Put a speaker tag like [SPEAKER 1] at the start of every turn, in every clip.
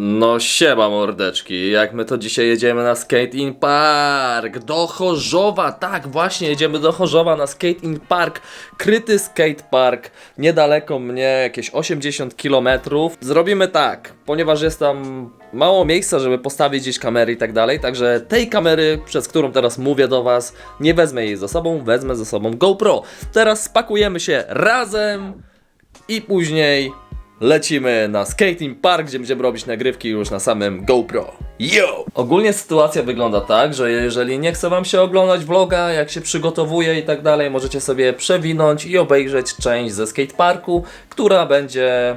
[SPEAKER 1] No siema mordeczki, jak my to dzisiaj jedziemy na Skate In Park do Chorzowa, tak właśnie jedziemy do Chorzowa na Skate In Park, kryty skate park, niedaleko mnie, jakieś 80 km. Zrobimy tak, ponieważ jest tam mało miejsca, żeby postawić gdzieś kamery i tak dalej, także tej kamery, przez którą teraz mówię do was, nie wezmę jej ze sobą, wezmę ze sobą GoPro. Teraz spakujemy się razem i później lecimy na skating park, gdzie będziemy robić nagrywki już na samym GoPro. Yo! Ogólnie sytuacja wygląda tak, że jeżeli nie chce wam się oglądać vloga, jak się przygotowuje i tak dalej, możecie sobie przewinąć i obejrzeć część ze skateparku, która będzie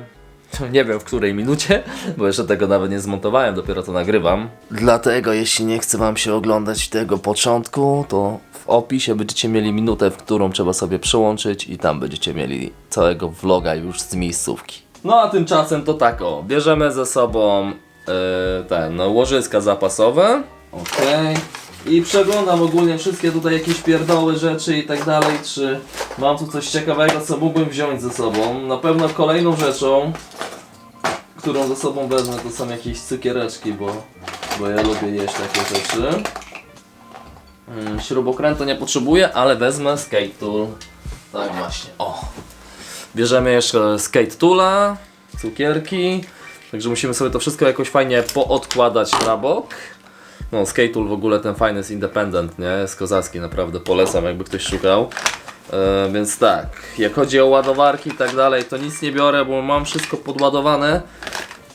[SPEAKER 1] nie wiem w której minucie, bo jeszcze tego nawet nie zmontowałem, dopiero to nagrywam. Dlatego jeśli nie chce wam się oglądać tego początku, to w opisie będziecie mieli minutę, w którą trzeba sobie przełączyć i tam będziecie mieli całego vloga już z miejscówki. No a tymczasem to tak o, bierzemy ze sobą yy, ten, no, łożyska zapasowe. Okej. I przeglądam ogólnie wszystkie tutaj jakieś pierdoły rzeczy i tak dalej, czy mam tu coś ciekawego, co mógłbym wziąć ze sobą. Na pewno kolejną rzeczą, którą ze sobą wezmę, to są jakieś cukiereczki, bo, bo ja lubię jeść takie rzeczy. Mm, Śrubokrętu nie potrzebuję, ale wezmę skate tool. Tak właśnie, o. Bierzemy jeszcze skate toola, cukierki. Także musimy sobie to wszystko jakoś fajnie poodkładać na bok. No, skate tool w ogóle ten fajny jest independent, nie? Jest kozacki, naprawdę polecam, jakby ktoś szukał. E, więc tak, jak chodzi o ładowarki i tak dalej, to nic nie biorę, bo mam wszystko podładowane,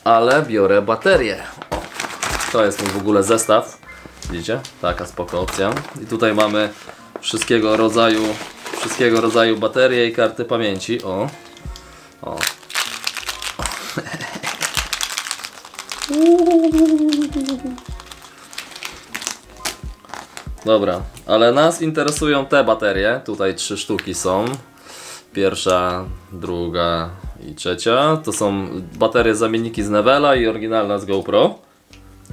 [SPEAKER 1] ale biorę baterię. O, to jest mój w ogóle zestaw. Widzicie? Taka spoko opcja. I tutaj mamy wszystkiego rodzaju, wszystkiego rodzaju baterie i karty pamięci. O. O. Dobra, ale nas interesują te baterie. Tutaj trzy sztuki są. Pierwsza, druga i trzecia. To są baterie zamienniki z Nevela i oryginalna z GoPro.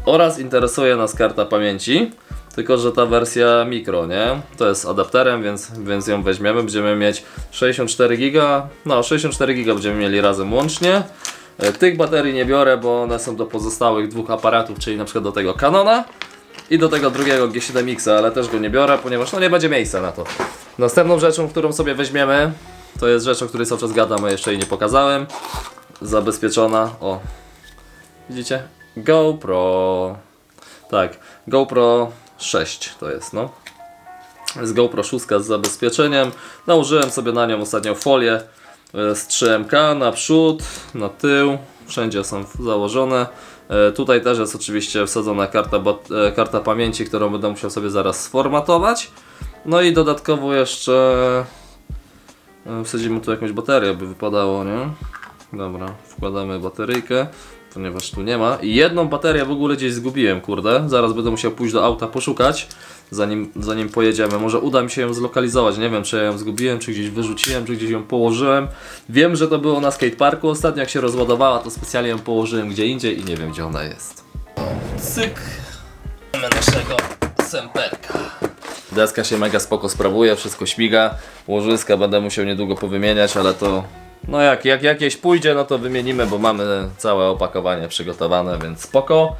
[SPEAKER 1] Oraz interesuje nas karta pamięci. Tylko, że ta wersja mikro, nie? To jest adapterem, więc, więc ją weźmiemy. Będziemy mieć 64 giga. No, 64 giga będziemy mieli razem łącznie. E, Tych baterii nie biorę, bo one są do pozostałych dwóch aparatów, czyli na przykład do tego Canona i do tego drugiego G7X, ale też go nie biorę, ponieważ no nie będzie miejsca na to. Następną rzeczą, którą sobie weźmiemy, to jest rzecz, o której cały czas gadam, a jeszcze jej nie pokazałem. Zabezpieczona, o. Widzicie? GoPro. Tak, GoPro 6 to jest, no. Z GoPro 6 z zabezpieczeniem. Nałożyłem sobie na nią ostatnią folię e, z 3MK na przód, na tył. Wszędzie są założone. E, Tutaj też jest oczywiście wsadzona karta, e, karta pamięci, którą będę musiał sobie zaraz sformatować. No i dodatkowo jeszcze wsadzimy tu jakąś baterię, by wypadało, nie? Dobra, wkładamy bateryjkę, ponieważ tu nie ma. I jedną baterię w ogóle gdzieś zgubiłem, kurde. Zaraz będę musiał pójść do auta poszukać, zanim, zanim pojedziemy. Może uda mi się ją zlokalizować. Nie wiem, czy ja ją zgubiłem, czy gdzieś wyrzuciłem, czy gdzieś ją położyłem. Wiem, że to było na skateparku. Ostatnio jak się rozładowała, to specjalnie ją położyłem gdzie indziej i nie wiem, gdzie ona jest. Cyk. Mamy naszego semperka. Deska się mega spoko sprawuje, wszystko śmiga. Łożyska będę musiał niedługo powymieniać, ale to... No jak, jak jakieś pójdzie, no to wymienimy, bo mamy całe opakowanie przygotowane, więc spoko.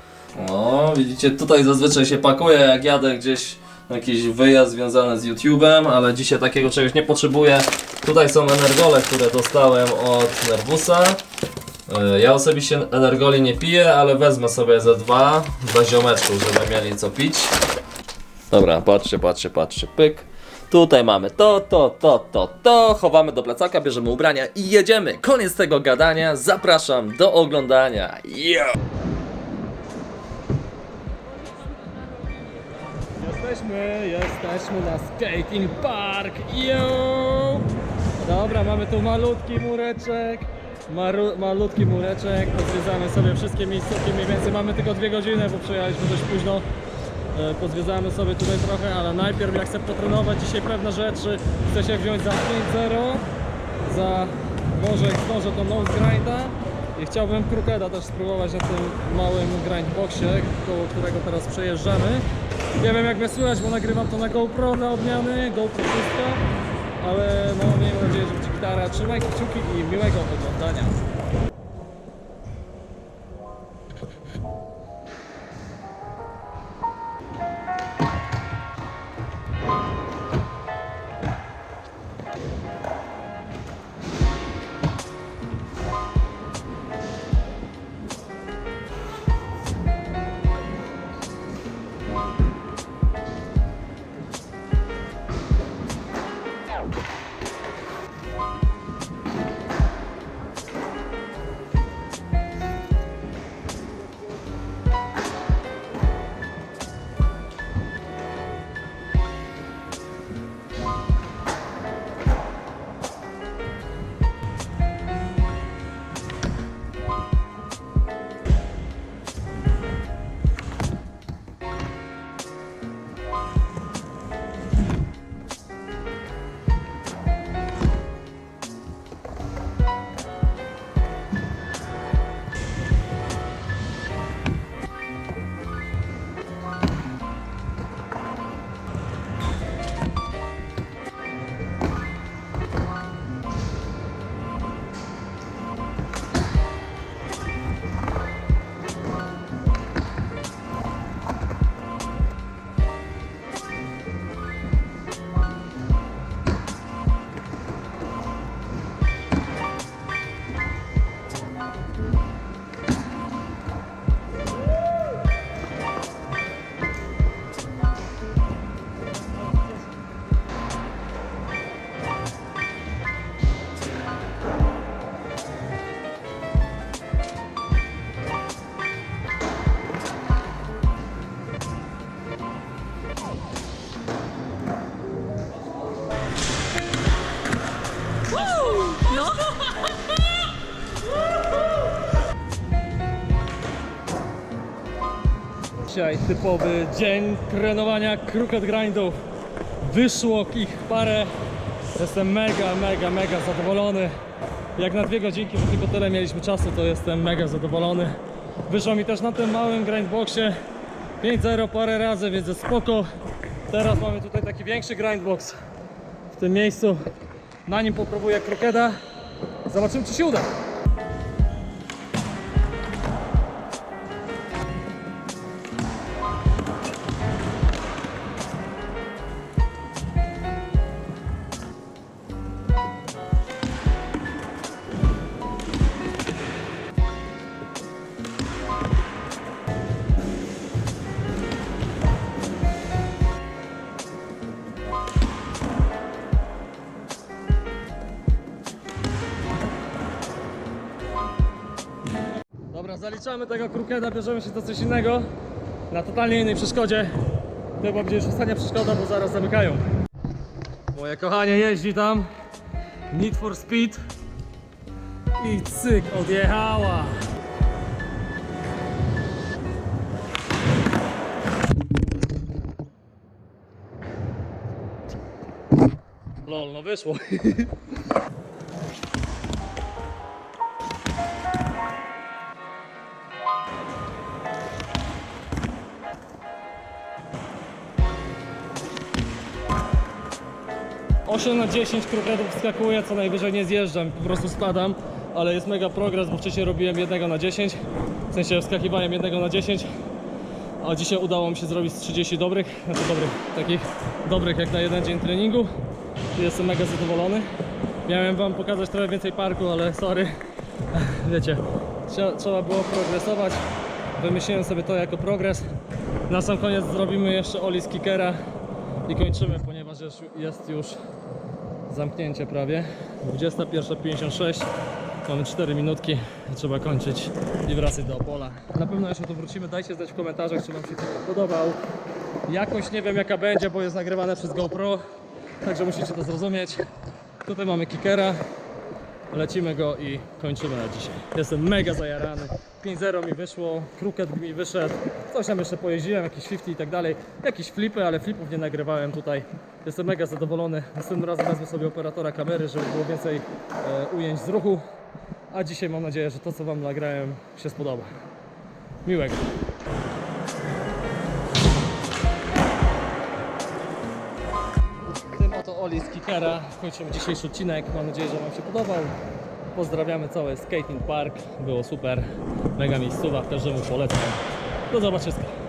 [SPEAKER 1] No, widzicie, tutaj zazwyczaj się pakuje, jak jadę gdzieś na jakiś wyjazd związany z YouTube'em, ale dzisiaj takiego czegoś nie potrzebuję. Tutaj są energole, które dostałem od Nervusa. E, Ja osobiście energoli nie piję, ale wezmę sobie ze dwa dla ziomeczków, żeby mieli co pić. Dobra, patrzcie, patrzcie, patrzcie, pyk. Tutaj mamy to, to, to, to, to. Chowamy do plecaka, bierzemy ubrania i jedziemy. Koniec tego gadania. Zapraszam do oglądania. Yo!
[SPEAKER 2] Jesteśmy, jesteśmy na skating park. Yo! Dobra, mamy tu malutki mureczek. Maru, malutki mureczek. Pozwiedzamy sobie wszystkie miejscówki. Mniej więcej mamy tylko dwie godziny, bo przyjechaliśmy dość późno. E, Pozwiedzamy sobie tutaj trochę, ale najpierw ja chcę potrenować dzisiaj pewne rzeczy. Chcę się wziąć za 5-0, za może jak zdążę to nose grinda i chciałbym crookeda też spróbować na tym małym grindboxie, koło którego teraz przejeżdżamy. Nie wiem jak mnie słychać, bo nagrywam to na GoPro dla odmiany, GoPro 6, ale no miejmy nadzieję, że będzie gitara. Trzymaj kciuki i miłego oglądania. Dzisiaj typowy dzień trenowania crooked grindów. Wyszło ich parę. Jestem mega, mega, mega zadowolony. Jak na dwie godzinki, bo tylko tyle mieliśmy czasu, to jestem mega zadowolony. Wyszło mi też na tym małym grindboxie 5-0 parę razy, więc jest spoko. Teraz mamy tutaj taki większy grindbox w tym miejscu. Na nim popróbuję krokeda. Zobaczymy, czy się uda. Dobra, zaliczamy tego krukeda, bierzemy się do coś innego. Na totalnie innej przeszkodzie. To chyba będzie już ostatnia przeszkoda, bo zaraz zamykają. Moje kochanie jeździ tam. Need for Speed. I cyk, odjechała. Lol, no wyszło. Osiem na 10 krokietów wskakuję, co najwyżej nie zjeżdżam, po prostu spadam, ale jest mega progres, bo wcześniej robiłem jednego na 10, w sensie wskakiwałem jednego na 10, a dzisiaj udało mi się zrobić z 30 dobrych, znaczy dobrych, takich dobrych jak na jeden dzień treningu jestem mega zadowolony. Miałem wam pokazać trochę więcej parku, ale sorry, wiecie, trzeba, było progresować, wymyśliłem sobie to jako progres. Na sam koniec zrobimy jeszcze Oli z kickera i kończymy, ponieważ jest już zamknięcie prawie. 21.56, mamy 4 minutki, trzeba kończyć i wracać do Opola. Na pewno jeszcze tu wrócimy, dajcie znać w komentarzach, czy Wam się film podobał. Jakość nie wiem jaka będzie, bo jest nagrywane przez GoPro, także musicie to zrozumieć. Tutaj mamy kickera, lecimy go i kończymy na dzisiaj. Jestem mega zajarany. 5-0 mi wyszło, kruket mi wyszedł, coś tam jeszcze pojeździłem, jakieś 50 i tak dalej, jakieś flipy, ale flipów nie nagrywałem tutaj. Jestem mega zadowolony. Następnym razem wezmę sobie operatora kamery, żeby było więcej e, ujęć z ruchu. A dzisiaj mam nadzieję, że to co Wam nagrałem się spodoba. Miłego. Oli z Kickera kończymy dzisiejszy odcinek. Mam nadzieję, że Wam się podobał. Pozdrawiamy cały Skating Park. Było super. Mega miejscowa. Każdemu polecam. Do zobaczenia.